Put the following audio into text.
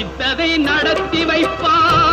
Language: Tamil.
நினைத்ததை நடத்தி வைப்பார்.